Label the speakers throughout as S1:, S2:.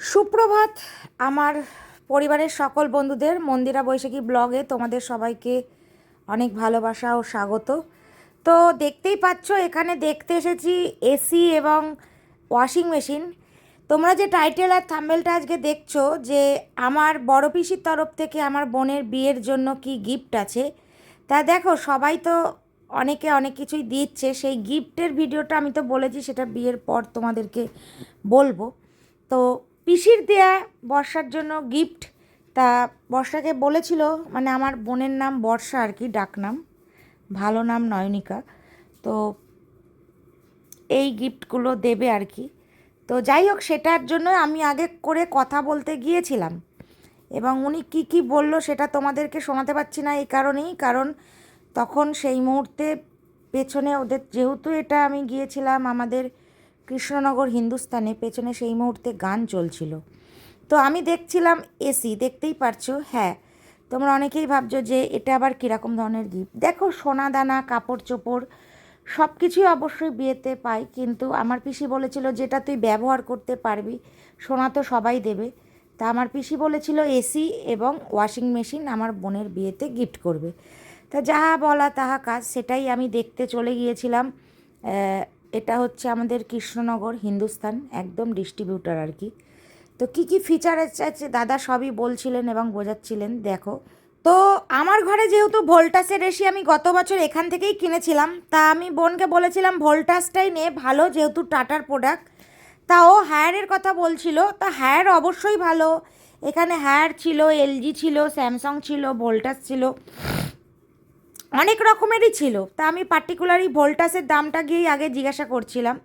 S1: সুপ্রভাত, আমার পরিবারের সকল বন্ধুদের মন্দিরা বৈশাখী ব্লগে তোমাদের সবাইকে অনেক ভালোবাসা ও স্বাগত। তো দেখতেই পাচ্ছ, এখানে দেখতে এসেছি এসি এবং ওয়াশিং মেশিন তোমরা যে টাইটেল আর থাম্বেলটা আজকে দেখছ, যে আমার বড় পিসির তরফ থেকে আমার বোনের বিয়ের জন্য কি গিফট আছে, তা দেখো, সবাই তো অনেকে অনেক কিছুই দিচ্ছে। সেই গিফটের ভিডিওটা আমি তো বলেছি, সেটা বিয়ের পর তোমাদেরকে বলব। তো পিসির দেয়া বর্ষার জন্য গিফট তা বর্ষাকে বলেছিল মানে আমার বোনের নাম বর্ষা আর কি ডাকনাম ভালো নাম নয়নিকা। তো এই গিফটগুলো দেবে আর কি। তো যাই হোক, সেটার জন্য আমি আগে করে কথা বলতে গিয়েছিলাম। এবং উনি কি কি বলল সেটা তোমাদেরকে শোনাতে পারছি না এই কারণেই, কারণ তখন সেই মুহূর্তে পেছনে ওদের, যেহেতু এটা আমি গিয়েছিলাম আমাদের কৃষ্ণনগর হিন্দুস্তানে পেছনে সেই মুহূর্তে গান চলছিল। তো আমি দেখছিলাম এসি দেখতেই পারছ? হ্যাঁ। তোমরা অনেকেই ভাবছ যে এটা আবার কীরকম ধরনের গিফট দেখো সোনা দানা কাপড় চোপড় সব কিছুই অবশ্যই বিয়েতে পাই, কিন্তু আমার পিসি বলেছিল যেটা তুই ব্যবহার করতে পারবি, সোনা তো সবাই দেবে। তা আমার পিসি বলেছিল এসি এবং ওয়াশিং মেশিন আমার বোনের বিয়েতে গিফট করবে। তা যাহা বলা তাহা কাজ, সেটাই আমি দেখতে চলে গিয়েছিলাম এটা হচ্ছে আমাদের কৃষ্ণনগর, হিন্দুস্তান, একদম ডিস্ট্রিবিউটার আর কি। তো কি কি ফিচার আছে দাদা সবই বলছিলেন এবং বোঝাচ্ছিলেন, দেখো। তো আমার ঘরে যেহেতু ভোল্টাসের এসি আমি গত বছর এখান থেকেই কিনেছিলাম, তা আমি বোনকে বলেছিলাম ভোল্টাসটাই নে, ভালো যেহেতু টাটার প্রোডাক্ট তা ও হায়ারের কথা বলছিল, তা হায়ার অবশ্যই ভালো। এখানে হায়ার ছিল এলজি ছিল স্যামসাং ছিল ভোল্টাস ছিল। অনেক রকমেরই ছিল। তা আমি পার্টিকুলারই ভোল্টাসের দামটা গিয়েই আগে জিজ্ঞাসা করছিলাম।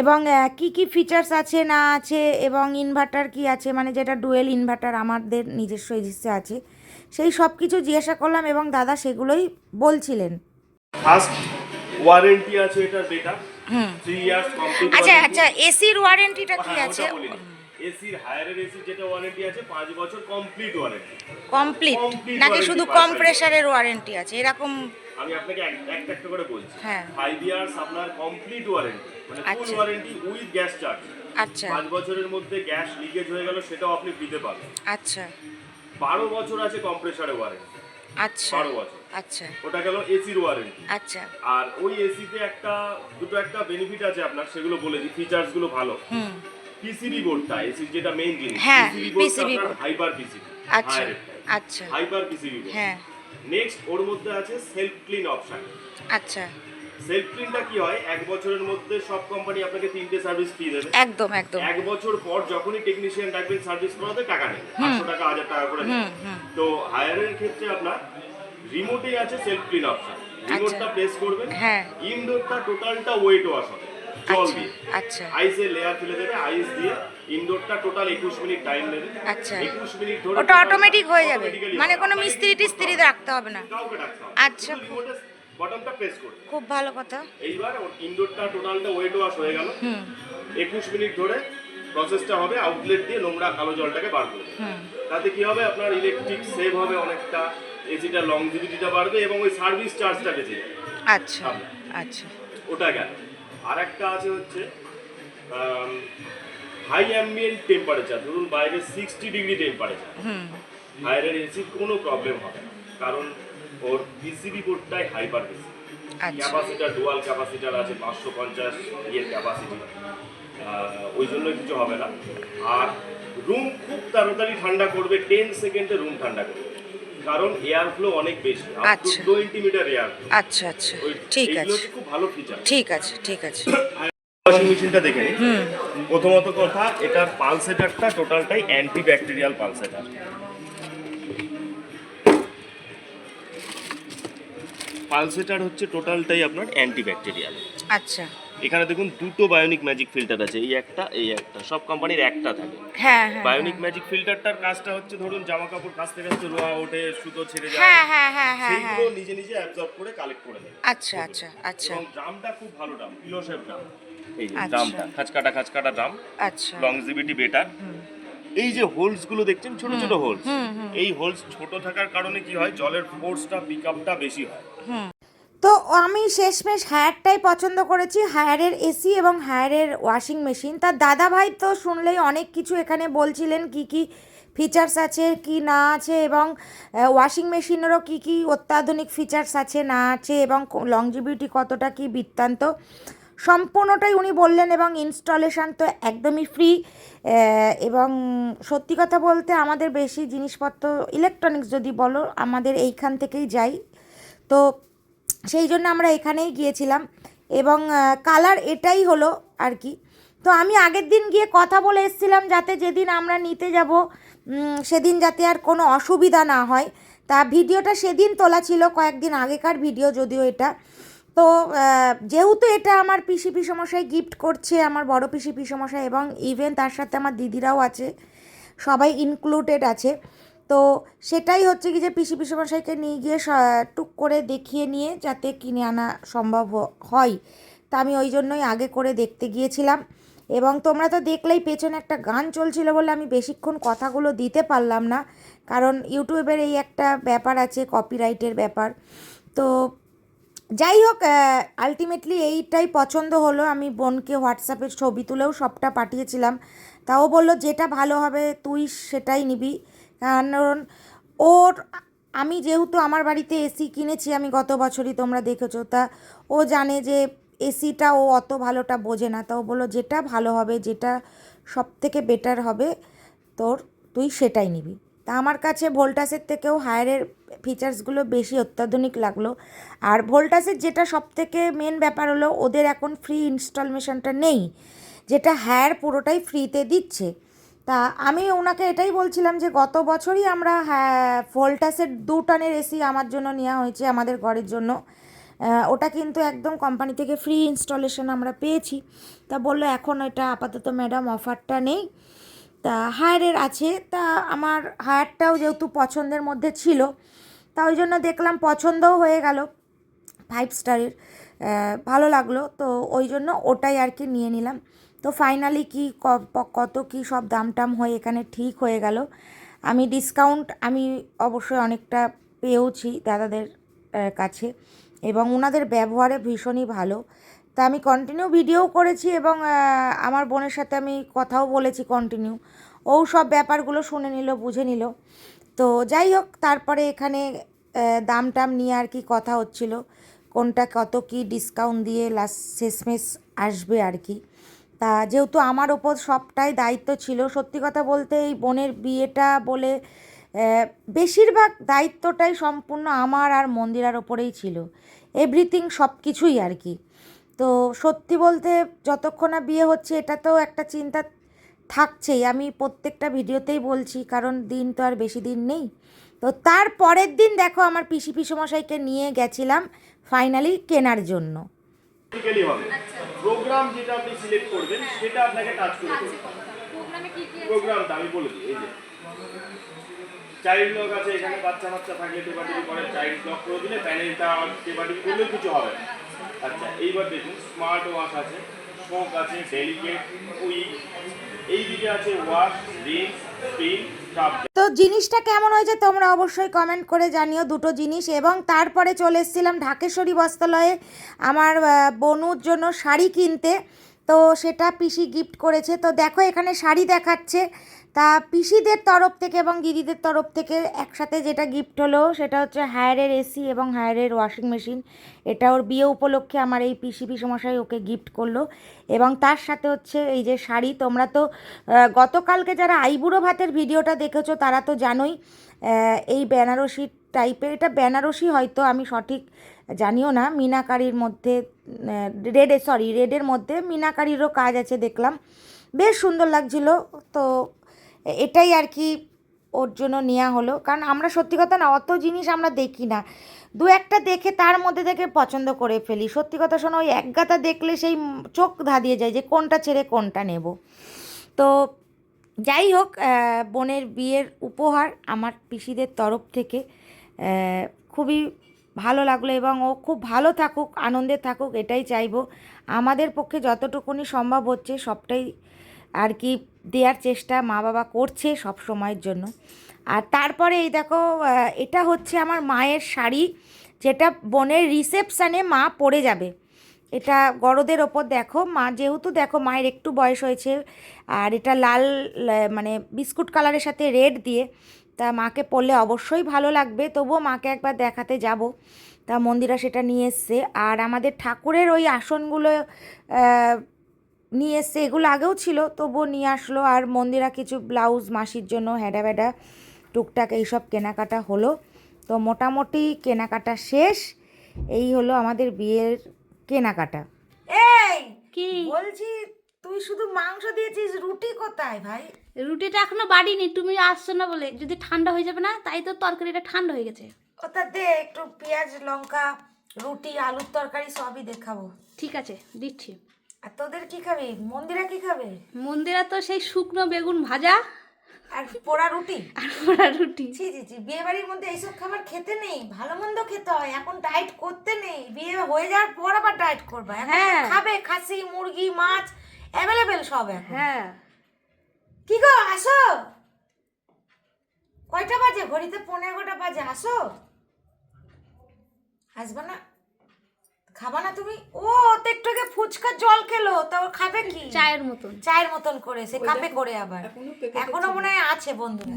S1: এবং কি কি ফিচার্স আছে না আছে এবং ইনভার্টার কি আছে মানে যেটা ডুয়েল ইনভার্টার আমাদের নিজস্ব এজিসে আছে সেই সব কিছু জিজ্ঞাসা করলাম এবং দাদা সেগুলোই বলছিলেন।
S2: ফার্স্ট ওয়ারেন্টি আছে এটার বেটা থ্রি ইয়ার্স কমপ্লিট
S1: আচ্ছা আচ্ছা এসির ওয়ারেন্টিটা কি আছে?
S2: এসির হায়ারের এসি যেটা ওয়ারেন্টি আছে পাঁচ বছর কমপ্লিট ওয়ারেন্টি
S1: কমপ্লিট নাকি শুধু
S2: পাচ্ছেন।
S1: কম প্রেসারের ওয়ারেন্টি আছে? এরকম
S2: আমি আপনাকে একটা একটা করে বলছি।
S1: হ্যাঁ।
S2: ফাইভ ইয়ার্স আপনার কমপ্লিট ওয়ারেন্টি মানে ফুল
S1: আচ্ছা।
S2: ওয়ারেন্টি উইথ গ্যাস চার্জ
S1: আচ্ছা।
S2: পাঁচ বছরের মধ্যে গ্যাস লিকেজ হয়ে গেল সেটাও আপনি দিতে পারবেন।
S1: আচ্ছা।
S2: বারো বছর আছে কম্প্রেসারের ওয়ারেন্টি
S1: আচ্ছা।
S2: বারো বছর।
S1: আচ্ছা।
S2: ওটা গেল এসির ওয়ারেন্টি
S1: আচ্ছা।
S2: আর ওই এসিতে একটা দুটো একটা বেনিফিট আছে আপনার সেগুলো বলে দিই। ফিচার্সগুলো ভালো।
S1: হুম।
S2: পিসিবি বোর্ডটা এসির যেটা মেইন জিনিস
S1: হ্যাঁ,
S2: পিসিবি
S1: board।
S2: হাইপার পিসিবি
S1: আচ্ছা আচ্ছা।
S2: হাইপার পিসিবি বোর্ড
S1: হ্যাঁ।
S2: নেক্সট ওর মধ্যে আছে সেলফ ক্লিন অপশন
S1: আচ্ছা।
S2: সেলফ ক্লিনটা কি হয়? এক বছরের মধ্যে সব কোম্পানি আপনাকে তিনটে সার্ভিস ফ্রি দেবে।
S1: একদম একদম।
S2: এক বছর পর যখনই টেকনিশিয়ান ডাকবেন সার্ভিস করাতে টাকা নেবে। পাঁচশো টাকা হাজার টাকা করে তো হায়ারের ক্ষেত্রে আপনার রিমোটেই আছে সেলফ ক্লিন অপশন রিমোটটা প্রেস করবেন।
S1: হ্যাঁ।
S2: ইনডোরটা টোটালটা ওয়েট ওয়াশ হবে। জল
S1: আচ্ছা
S2: দিয়ে।
S1: আচ্ছা।
S2: আইসের লেয়ার ফেলে দেবে আইস দিয়ে ইনডোরটা টোটাল একুশ মিনিট টাইম নেবে।
S1: আচ্ছা।
S2: একুশ মিনিট ধরে
S1: ওটা অটোমেটিক হয়ে যাবে। মানে। কোনো মিস্ত্রি টিস্ত্রি রাখতে হবে না। আচ্ছা।
S2: বটমটা প্রেস করবে।
S1: খুব ভালো কথা।
S2: এইবার ইনডোরটা টোটালটা ওয়েট ওয়াশ হয়ে গেল।
S1: হুম।
S2: একুশ মিনিট ধরে প্রসেসটা হবে আউটলেট দিয়ে নোংরা কালো জলটাকে বার করবে। তাতে কি হবে? আপনার ইলেকট্রিক সেভ হবে অনেকটা। এসিটা লং লংজিভিটিটা বাড়বে এবং ওই সার্ভিস চার্জটা বেঁচে
S1: আচ্ছা আচ্ছা।
S2: ওটা গেল। আর একটা আছে হচ্ছে হাই অ্যাম্বিয়েন্ট টেম্পারেচার ধরুন বাইরে সিক্সটি ডিগ্রি টেম্পারেচার হায়ারের এসি কোনো প্রবলেম হবে না কারণ ওর পিসিবি বোর্ডটাই হাইপার
S1: আচ্ছা।
S2: ক্যাপাসিটার ডুয়াল ক্যাপাসিটার আছে পাঁচশো পঞ্চাশ ইয়ের ক্যাপাসিটি ওই জন্য কিছু হবে না। আর রুম খুব তাড়াতাড়ি ঠান্ডা করবে টেন সেকেন্ডে রুম ঠান্ডা করবে। কারণ এয়ার ফ্লো অনেক বেশি
S1: আচ্ছা।
S2: টোয়েন্টি মিটার এয়ার
S1: আচ্ছা আচ্ছা। ঠিক আছে।
S2: খুব ভালো ফিচার
S1: ঠিক আছে ঠিক আছে।
S2: ওয়াশিং মেশিনটা দেখে
S1: হুম।
S2: প্রথমত কথা এটার পালসেটারটা টোটালটাই অ্যান্টি ব্যাকটেরিয়াল পালসেটার পালসেটার হচ্ছে টোটালটাই আপনার অ্যান্টি ব্যাকটেরিয়াল
S1: আচ্ছা।
S2: এখানে দেখুন দুটো বায়োনিক ম্যাজিক ফিল্টার আছে এই একটা এই একটা সব কোম্পানির একটা থাকে।
S1: হ্যাঁ হ্যাঁ
S2: বায়োনিক ম্যাজিক ফিল্টারটার কাজটা হচ্ছে ধরুন জামা কাপড় কাচতে কাচতে রোয়া ওঠে সুতো ছেড়ে যায়
S1: হ্যাঁ হ্যাঁ হ্যাঁ হ্যাঁ হ্যাঁ।
S2: সেইগুলো নিজে নিজে অ্যাবজর্ব করে কালেক্ট করে দেয়।
S1: আচ্ছা আচ্ছা আচ্ছা।
S2: এবং ড্রামটা খুব ভালো ড্রাম পিলোশেপ ড্রাম এই যে
S1: আচ্ছা।
S2: ড্রামটা খাঁচকাটা খাঁচকাটা ড্রাম
S1: আচ্ছা।
S2: লংজিভিটি বেটার এই যে হোলসগুলো দেখছেন ছোট ছোট হোলস। এই হোলস ছোট থাকার কারণে কি হয়? জলের ফোর্সটা পিক আপটা বেশি হয়।
S1: তো আমি শেষমেশ হায়ারটাই পছন্দ করেছি। হায়ারের এসি এবং হায়ারের ওয়াশিং মেশিন। তার দাদা ভাই তো শুনলেই অনেক কিছু এখানে বলছিলেন, কি কি ফিচার্স আছে, কি না আছে এবং ওয়াশিং মেশিনেরও কি কি অত্যাধুনিক ফিচার্স আছে, না আছে এবং লংজিবিলিটি কতটা, কি বৃত্তান্ত। সম্পূর্ণটাই উনি বললেন এবং ইনস্টলেশন তো একদমই ফ্রি এবং সত্যি কথা বলতে আমাদের বেশি জিনিসপত্র ইলেকট্রনিক্স যদি বলো, আমাদের এইখান থেকেই যাই। তো সেই জন্য আমরা এখানেই গিয়েছিলাম এবং কালার এটাই হলো আর কি। তো আমি আগের দিন গিয়ে কথা বলে এসেছিলাম যাতে যেদিন আমরা নিতে যাব সেদিন যাতে আর কোনো অসুবিধা না হয়। তা ভিডিওটা সেদিন তোলা ছিল, কয়েকদিন আগেকার ভিডিও যদিও এটা। তো যেহেতু এটা আমার পিসি পিসমশাই গিফট করছে, আমার বড় পিসি পিসমশাই এবং ইভেন তার সাথে আমার দিদিরাও আছে, সবাই ইনক্লুডেড আছে। তো সেটাই হচ্ছে কি যে পিসি পিসমশাইকে নিয়ে গিয়ে টুক করে দেখিয়ে নিয়ে যাতে কিনে আনা সম্ভব হয়। তা আমি ওই জন্যই আগে করে দেখতে গিয়েছিলাম। এবং তোমরা তো দেখলেই পেছনে একটা গান চলছিল বলে আমি বেশিক্ষণ কথাগুলো দিতে পারলাম না। কারণ ইউটিউবের এই একটা ব্যাপার আছে, কপিরাইটের ব্যাপার। তো যাই হোক আলটিমেটলি এইটাই পছন্দ হলো। আমি বোনকে হোয়াটসঅ্যাপে ছবি তুলেও সবটা পাঠিয়েছিলাম। তাও বলল, যেটা ভালো হবে তুই সেটাই নিবি। কারণ ওর, আমি যেহেতু আমার বাড়িতে এসি কিনেছি, আমি গত বছরই তোমরা দেখেছ, তা ও জানে যে এসিটা ও অত ভালোটা বোঝে না, তা ও বলল, যেটা ভালো হবে, যেটা সব থেকে বেটার হবে, তোর, তুই সেটাই নিবি। তা আমার কাছে ভোল্টাসের থেকেও হায়ারের ফিচার্সগুলো বেশি অত্যাধুনিক লাগল। আর ভোল্টাসের যেটা সব থেকে মেন ব্যাপার হলো, ওদের এখন ফ্রি ইনস্টলমেশনটা নেই, যেটা হায়ার পুরোটাই ফ্রিতে দিচ্ছে। তা আমি ওনাকে এটাই বলছিলাম যে গত বছরই আমরা হ্যাঁ ভোল্টাসের দু টনের এসি আমার জন্য নেওয়া হয়েছে, আমাদের ঘরের জন্য। ওটা কিন্তু একদম কোম্পানি থেকে ফ্রি ইনস্টলেশন আমরা পেয়েছি। তা বলল, এখন এটা আপাতত ম্যাডাম অফারটা নেই। তা হায়ারের আছে। তা আমার হায়ারটাও যেহেতু পছন্দের মধ্যে ছিল, তা ওই জন্য দেখলাম পছন্দও হয়ে গেল। ফাইভ স্টারের ভালো লাগল। তো ওই জন্য ওটাই আর কি নিয়ে নিলাম। তো ফাইনালি কি কত কি সব দাম টাম হয়ে এখানে ঠিক হয়ে গেল। আমি ডিসকাউন্ট আমি অবশ্যই অনেকটা পেয়েওছি দাদাদের কাছে এবং ওনাদের ব্যবহারে ভীষণই ভালো। তা আমি কন্টিনিউ ভিডিও করেছি এবং আমার বোনের সাথে আমি কথাও বলেছি কন্টিনিউ ও সব ব্যাপারগুলো শুনে নিল, বুঝে নিল। তো যাই হোক, তারপরে এখানে দাম টাম নিয়ে আর কি কথা হচ্ছিল। কোনটা কত কি ডিসকাউন্ট দিয়ে লাস্ট শেষমেশ আসবে আর কি। তা যেহেতু আমার ওপর সবটাই দায়িত্ব ছিল, সত্যি কথা বলতে এই বোনের বিয়েটা বলে বেশিরভাগ দায়িত্বটাই সম্পূর্ণ আমার আর মন্দিরার ওপরেই ছিল। এভরিথিং সব কিছুই আর কি। তো সত্যি বলতে যতক্ষণ না বিয়ে হচ্ছে, এটা তো একটা চিন্তা থাকছেই। আমি প্রত্যেকটা ভিডিওতেই বলছি, কারণ দিন তো আর বেশি দিন নেই। তো তার পরের দিন দেখো, আমার পিসি পিসমশাইকে নিয়ে গেছিলাম, ফাইনালি কেনার জন্য।
S2: প্র্যাকটিক্যালি হবে। প্রোগ্রাম যেটা আপনি সিলেক্ট করবেন সেটা আপনাকে টাচ করে করতে হবে।
S3: প্রোগ্রামে কি কি আছে?
S2: প্রোগ্রামটা আমি বলে দিই এই যে। চাইল্ড লক আছে এখানে বাচ্চা বাচ্চা থাকলে টেপাটিপি করে চাইল্ড লক করে দিলে প্যানেলটা টেপাটিপি করলেও কিছু হবে না। আচ্ছা এইবার দেখুন স্মার্ট ওয়াশ আছে শোক আছে ডেলিকেট কুইক এই দিকে আছে ওয়াশ রিন স্পিন
S1: তো জিনিসটা কেমন হয়েছে তোমরা অবশ্যই কমেন্ট করে জানিও দুটো জিনিস এবং তারপরে চলে এসেছিলাম ঢাকেশ্বরী বস্ত্রালয়ে আমার বনুর জন্য শাড়ি কিনতে। তো সেটা পিসি গিফট করেছে। তো দেখো এখানে শাড়ি দেখাচ্ছে। তা পিসিদের তরফ থেকে এবং দিদিদের তরফ থেকে একসাথে যেটা গিফট হলো, সেটা হচ্ছে হায়ারের এসি এবং হায়ারের ওয়াশিং মেশিন এটা ওর বিয়ে উপলক্ষে আমার এই পিসি পিসমশাই ওকে গিফট করল। এবং তার সাথে হচ্ছে এই যে শাড়ি, তোমরা তো গতকালকে যারা আইবুড়ো ভাতের ভিডিওটা দেখেছ, তারা তো জানোই এই বেনারসি টাইপের এটা বেনারসি হয়তো আমি সঠিক জানিও না, মিনাকারির মধ্যে রেডে সরি রেডের মধ্যে মিনাকারিরও কাজ আছে, দেখলাম। বেশ সুন্দর লাগছিল, তো এটাই আর কি ওর জন্য নেওয়া হলো। কারণ আমরা সত্যি কথা না, অত জিনিস আমরা দেখি না। দু একটা দেখে তার মধ্যে থেকে পছন্দ করে ফেলি। সত্যি কথা শোনো, ওই এক গাতা দেখলে সেই চোখ ধাঁধিয়ে যায় যে কোনটা ছেড়ে কোনটা নেব। তো যাই হোক বোনের বিয়ের উপহার আমার পিসিদের তরফ থেকে খুবই ভালো লাগল এবং ও খুব ভালো থাকুক, আনন্দে থাকুক, এটাই চাইব। আমাদের পক্ষে যতটুকুনি সম্ভব হচ্ছে সবটাই আর কি দেওয়ার চেষ্টা মা বাবা করছে সব সময়ের জন্য। আর তারপরে এই দেখো এটা হচ্ছে আমার মায়ের শাড়ি, যেটা বোনের রিসেপশানে মা পরে যাবে। এটা গরদের ওপর দেখো, মা যেহেতু দেখো মায়ের একটু বয়স হয়েছে, আর এটা লাল মানে বিস্কুট কালারের সাথে রেড দিয়ে তা মাকে পরলে অবশ্যই ভালো লাগবে তবুও মাকে একবার দেখাতে যাব। তা মন্দিরা সেটা নিয়ে এসছে। আর আমাদের ঠাকুরের ওই আসনগুলো নিয়ে এসছে এগুলো আগেও ছিল তবুও নিয়ে আসলো। আর মন্দিরা কিছু ব্লাউজ মাসির জন্য হ্যাডা ব্যাডা টুকটাক এইসব কেনাকাটা হলো। তো মোটামুটি কেনাকাটা শেষ। এই হলো আমাদের বিয়ের কেনাকাটা। এই
S3: কি?
S1: বলছি তুই শুধু মাংস দিয়েছিস রুটি কোথায় ভাই?
S3: রুটিটা এখনও বাড়িনি তুমি আসছো না বলে। যদি ঠান্ডা হয়ে যাবে না তাই তো তরকারিটা ঠান্ডা হয়ে গেছে।
S1: ওটা দে একটু পেঁয়াজ লঙ্কা রুটি আলুর তরকারি সবই দেখাবো।
S3: ঠিক আছে দিচ্ছি।
S1: আর তোদের কি খাবে? মন্দিরা কি খাবে?
S3: মন্দিরা তো সেই শুকনো বেগুন ভাজা
S1: আর পোড়া রুটি?
S3: আর পোড়া রুটি।
S1: ছি জি ছি বিয়ে বাড়ির মধ্যে এইসব খাবার খেতে নেই ভালো মন্দ খেতে হয় এখন ডায়েট করতে নেই বিয়ে হয়ে যাওয়ার পর আবার ডায়েট করবে
S3: হ্যাঁ।
S1: খাবে খাসি মুরগি মাছ অ্যাভেলেবেল সব এখন।
S3: হ্যাঁ।
S1: কি গো আসো। কয়টা বাজে? ঘড়িতে পনেরো এগারোটা বাজে আসো। আসবে না। খাবা না তুমি? ও তো একটু আগে ফুচকা জল খেলো তো ও খাবে কি?
S3: চায়ের মতন।
S1: চায়ের মতন করে সে কাপে করে আবার। এখনও মনে হয় আছে বন্ধুরা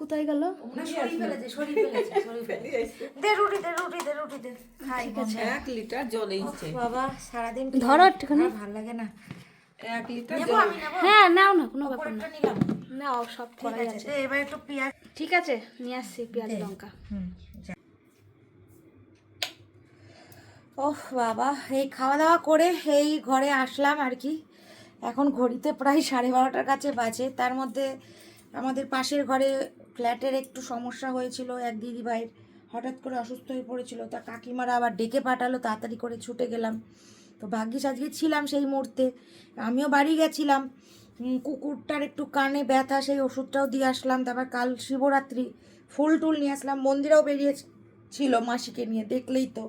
S3: কোথায় গেল।
S1: দে রুটি দে রুটি দে রুটি দে। খাই
S4: এক লিটার জল
S1: বাবা সারাদিন
S3: ধরো একটুখানি।
S1: ভালো লাগে না।
S4: এক লিটার
S3: হ্যাঁ নাও না কোনো ব্যাপার না। নাও সব
S1: ঠিক
S3: করাই
S1: আছে
S3: আছে।
S1: এবার একটু পেঁয়াজ।
S3: ঠিক আছে নিয়ে আসছি পেঁয়াজ লঙ্কা।
S1: হুম ওহ বাবা এই খাওয়া দাওয়া করে এই ঘরে আসলাম আর কি। এখন ঘড়িতে প্রায় সাড়ে বারোটার কাছে বাজে। তার মধ্যে আমাদের পাশের ঘরে ফ্ল্যাটের একটু সমস্যা হয়েছিল এক দিদি ভাইয়ের হঠাৎ করে অসুস্থ হয়ে পড়েছিল। তা কাকিমারা আবার ডেকে পাঠালো তাড়াতাড়ি করে ছুটে গেলাম। তো ভাগ্যিস আজকে ছিলাম সেই মুহূর্তে। আমিও বাড়ি গেছিলাম। কুকুরটার একটু কানে ব্যথা, সেই ওষুধটাও দিয়ে আসলাম। তারপর কাল শিবরাত্রি, ফুল টুল নিয়ে আসলাম। মন্দিরেও বেরিয়েছিল মাসিকে নিয়ে, দেখলেই তো।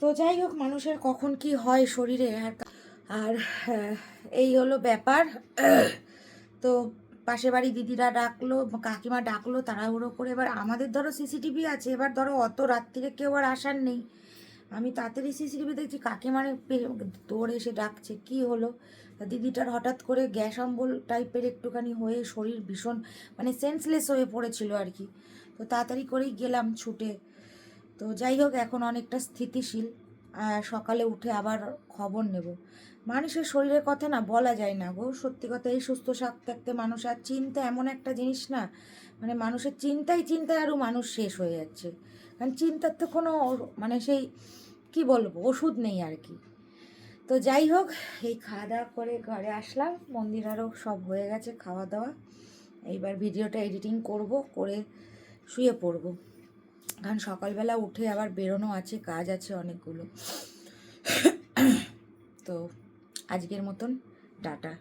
S1: তো যাই হোক, মানুষের কখন কি হয় শরীরে আর আর এই হলো ব্যাপার। তো পাশে বাড়ি দিদিরা ডাকলো, কাকিমা ডাকলো, তাড়াহুড়ো করে। এবার আমাদের ধরো সিসিটিভি আছে, এবার ধরো অত রাত্রিরে কেউ আর আসার নেই। আমি তাড়াতাড়ি সিসিটিভি দেখছি কাকিমারে পে- দৌড়ে এসে ডাকছে, কি হলো? দিদিটার হঠাৎ করে গ্যাস অম্বল টাইপের একটুখানি হয়ে শরীর ভীষণ মানে সেন্সলেস হয়ে পড়েছিল আর কি। তো তাড়াতাড়ি করেই গেলাম ছুটে। তো যাই হোক, এখন অনেকটা স্থিতিশীল। সকালে উঠে আবার খবর নেব। মানুষের শরীরের কথা না বলা যায় না গো। সত্যি কথা, এই সুস্থ শাক থাকতে মানুষ, আর চিন্তা এমন একটা জিনিস না মানে মানুষের চিন্তায় চিন্তায় আরও মানুষ শেষ হয়ে যাচ্ছে। কারণ চিন্তার তো কোনো মানে সেই, কি বলব, ওষুধ নেই আর কি। তো যাই হোক, এই খাওয়া দাওয়া করে ঘরে আসলাম, মন্দির আরও সব হয়ে গেছে, খাওয়া দাওয়া। এইবার ভিডিওটা এডিটিং করব, করে শুয়ে পড়ব। কারণ সকালবেলা উঠে আবার বেরোনো আছে, কাজ আছে অনেকগুলো। তো আজকের মতন, টাটা।